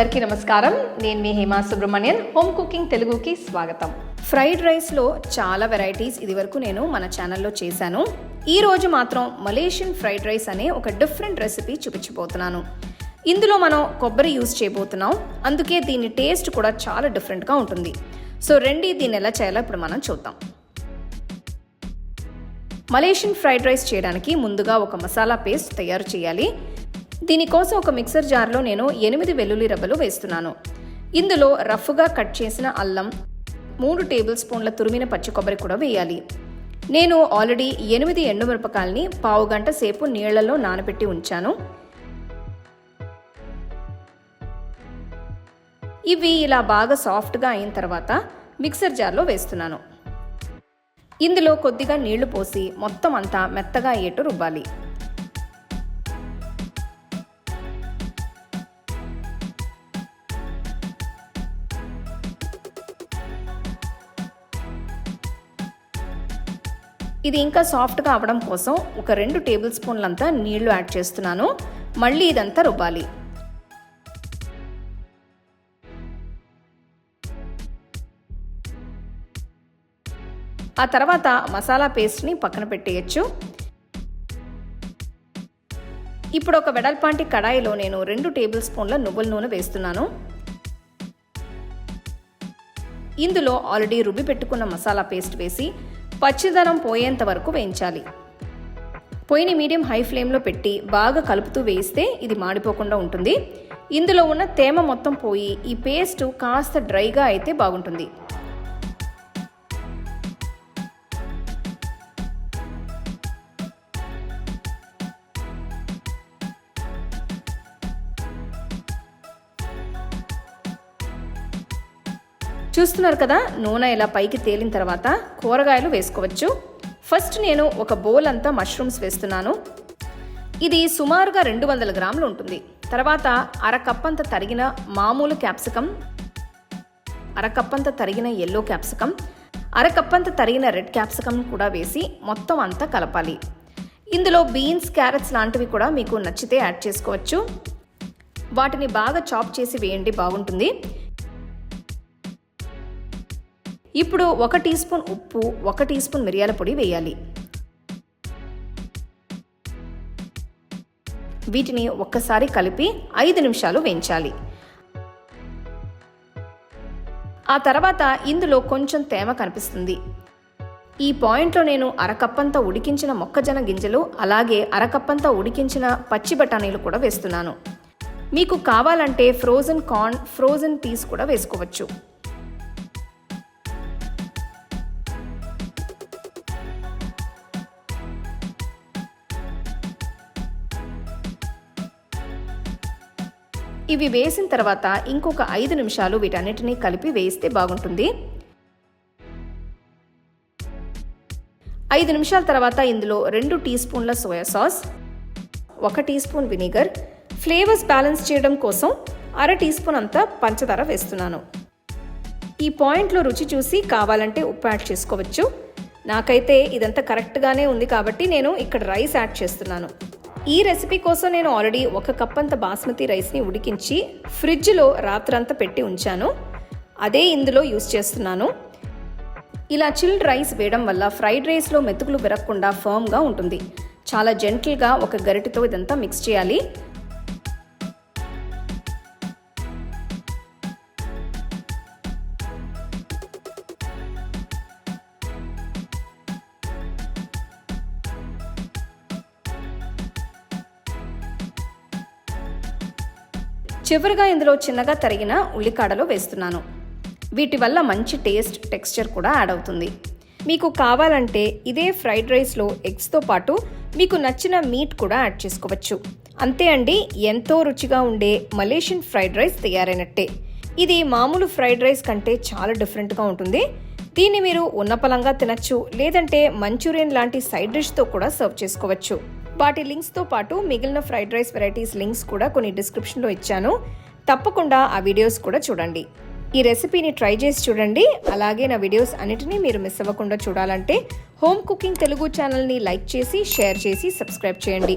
అందరికీ నమస్కారం. నేను మీ హేమా సుబ్రహ్మణ్యన్. హోమ్ కుకింగ్ తెలుగుకి స్వాగతం. ఫ్రైడ్ రైస్లో చాలా వెరైటీస్ ఇదివరకు నేను మన ఛానల్లో చేశాను. ఈ రోజు మాత్రం మలేషియన్ ఫ్రైడ్ రైస్ అనే ఒక డిఫరెంట్ రెసిపీ చూపించబోతున్నాను. ఇందులో మనం కొబ్బరి యూజ్ చేయబోతున్నాం. అందుకే దీని టేస్ట్ కూడా చాలా డిఫరెంట్గా ఉంటుంది. సో రెండి దీన్ని ఎలా చేయాలో ఇప్పుడు మనం చూద్దాం. మలేషియన్ ఫ్రైడ్ రైస్ చేయడానికి ముందుగా ఒక మసాలా పేస్ట్ తయారు చేయాలి. దీనికోసం ఒక మిక్సర్ జార్లో నేను ఎనిమిది వెల్లుల్లి రబ్బలు వేస్తున్నాను. ఇందులో రఫ్గా కట్ చేసిన అల్లం మూడు టేబుల్ స్పూన్ల తురిమిన పచ్చి కొబ్బరి కూడా వేయాలి. నేను ఆల్రెడీ ఎనిమిది ఎండుమిరపకాయల్ని పావు గంట సేపు నీళ్ళలో నానబెట్టి ఉంచాను. ఇవి ఇలా బాగా సాఫ్ట్గా అయిన తర్వాత మిక్సర్ జార్లో వేస్తున్నాను. ఇందులో కొద్దిగా నీళ్ళు పోసి మొత్తం అంతా మెత్తగా అయ్యేట్టు రుబ్బాలి. ఇది ఇంకా సాఫ్ట్గా అవడం కోసం ఒక రెండు టేబుల్ స్పూన్లంతా నీళ్ళు యాడ్ చేస్తున్నాను. మళ్ళీ ఇదంతా రుబ్బాలి. ఆ తర్వాత మసాలా పేస్ట్ని పక్కన పెట్టేయచ్చు. ఇప్పుడు ఒక వెడల్పాంటి కడాయిలో నేను రెండు టేబుల్ స్పూన్ల నువ్వుల నూనె వేస్తున్నాను. ఇందులో ఆల్రెడీ రుబ్బి పెట్టుకున్న మసాలా పేస్ట్ వేసి పచ్చిదనం పోయేంత వరకు వేయించాలి. పొయ్యిని మీడియం హై ఫ్లేమ్లో పెట్టి బాగా కలుపుతూ వేయిస్తే ఇది మాడిపోకుండా ఉంటుంది. ఇందులో ఉన్న తేమ మొత్తం పోయి ఈ పేస్ట్ కాస్త డ్రైగా అయితే బాగుంటుంది. చూస్తున్నారు కదా నూనె ఇలా పైకి తేలిన తర్వాత కూరగాయలు వేసుకోవచ్చు. ఫస్ట్ నేను ఒక బౌల్ అంతా మష్రూమ్స్ వేస్తున్నాను. ఇది సుమారుగా రెండు వందల గ్రాములు ఉంటుంది. తర్వాత అర అంత తరిగిన మామూలు క్యాప్సికం అరకప్పంత తరిగిన ఎల్లో క్యాప్సికం అరకప్పంత తరిగిన రెడ్ క్యాప్సికం కూడా వేసి మొత్తం అంతా కలపాలి. ఇందులో బీన్స్ క్యారెట్స్ లాంటివి కూడా మీకు నచ్చితే యాడ్ చేసుకోవచ్చు. వాటిని బాగా చాప్ చేసి వేయండి బాగుంటుంది. ఇప్పుడు ఒక టీ స్పూన్ ఉప్పు ఒక టీ స్పూన్ మిరియాల పొడి వేయాలి. వీటిని ఒక్కసారి కలిపి ఐదు నిమిషాలు వేయించాలి. ఆ తర్వాత ఇందులో కొంచెం తేమ కనిపిస్తుంది. ఈ పాయింట్లో నేను అరకప్పంతా ఉడికించిన మొక్కజొన్న గింజలు అలాగే అరకప్పంత ఉడికించిన పచ్చి బఠానీలు కూడా వేస్తున్నాను. మీకు కావాలంటే ఫ్రోజన్ కార్న్ ఫ్రోజన్ పీస్ కూడా వేసుకోవచ్చు. ఇవి వేసిన తర్వాత ఇంకొక ఐదు నిమిషాలు వీటన్నిటినీ కలిపి వేస్తే బాగుంటుంది. ఐదు నిమిషాల తర్వాత ఇందులో రెండు టీ స్పూన్ల సోయా సాస్ ఒక teaspoon vinegar flavours balance చేయడం కోసం అర టీ స్పూన్ అంతా పంచదార వేస్తున్నాను. ఈ పాయింట్లో రుచి చూసి కావాలంటే ఉప్పు యాడ్ చేసుకోవచ్చు. నాకైతే ఇదంతా కరెక్ట్గానే ఉంది కాబట్టి నేను ఇక్కడ రైస్ యాడ్ చేస్తున్నాను. ఈ రెసిపీ కోసం నేను ఆల్రెడీ ఒక కప్ అంత బాస్మతి రైస్ని ఉడికించి ఫ్రిడ్జ్లో రాత్రంతా పెట్టి ఉంచాను. అదే ఇందులో యూస్ చేస్తున్నాను. ఇలా చిల్డ్ రైస్ వేయడం వల్ల ఫ్రైడ్ రైస్లో మెతుకులు విరగకుండా ఫర్మ్గా ఉంటుంది. చాలా జెంటిల్గా ఒక గరిటెతో ఇదంతా మిక్స్ చేయాలి. చివరిగా ఇందులో చిన్నగా తరిగిన ఉల్లికాడలు వేస్తున్నాను. వీటి వల్ల మంచి టేస్ట్ టెక్స్చర్ కూడా యాడ్ అవుతుంది. మీకు కావాలంటే ఇదే ఫ్రైడ్ రైస్లో ఎగ్స్తో పాటు మీకు నచ్చిన మీట్ కూడా యాడ్ చేసుకోవచ్చు. అంతే అండి ఎంతో రుచిగా ఉండే మలేషియన్ ఫ్రైడ్ రైస్ తయారైనట్టే. ఇది మామూలు ఫ్రైడ్ రైస్ కంటే చాలా డిఫరెంట్గా ఉంటుంది. దీన్ని మీరు ఉన్నపలంగా తినచ్చు లేదంటే మంచూరియన్ లాంటి సైడ్ డిష్తో కూడా సర్వ్ చేసుకోవచ్చు. వాటి లింక్స్తో పాటు మిగిలిన ఫ్రైడ్ రైస్ వెరైటీస్ లింక్స్ కూడా కొన్ని డిస్క్రిప్షన్లో ఇచ్చాను. తప్పకుండా ఆ వీడియోస్ కూడా చూడండి. ఈ రెసిపీని ట్రై చేసి చూడండి. అలాగే నా వీడియోస్ అన్నిటినీ మీరు మిస్ అవ్వకుండా చూడాలంటే హోమ్ కుకింగ్ తెలుగు ఛానల్ని లైక్ చేసి షేర్ చేసి సబ్స్క్రైబ్ చేయండి.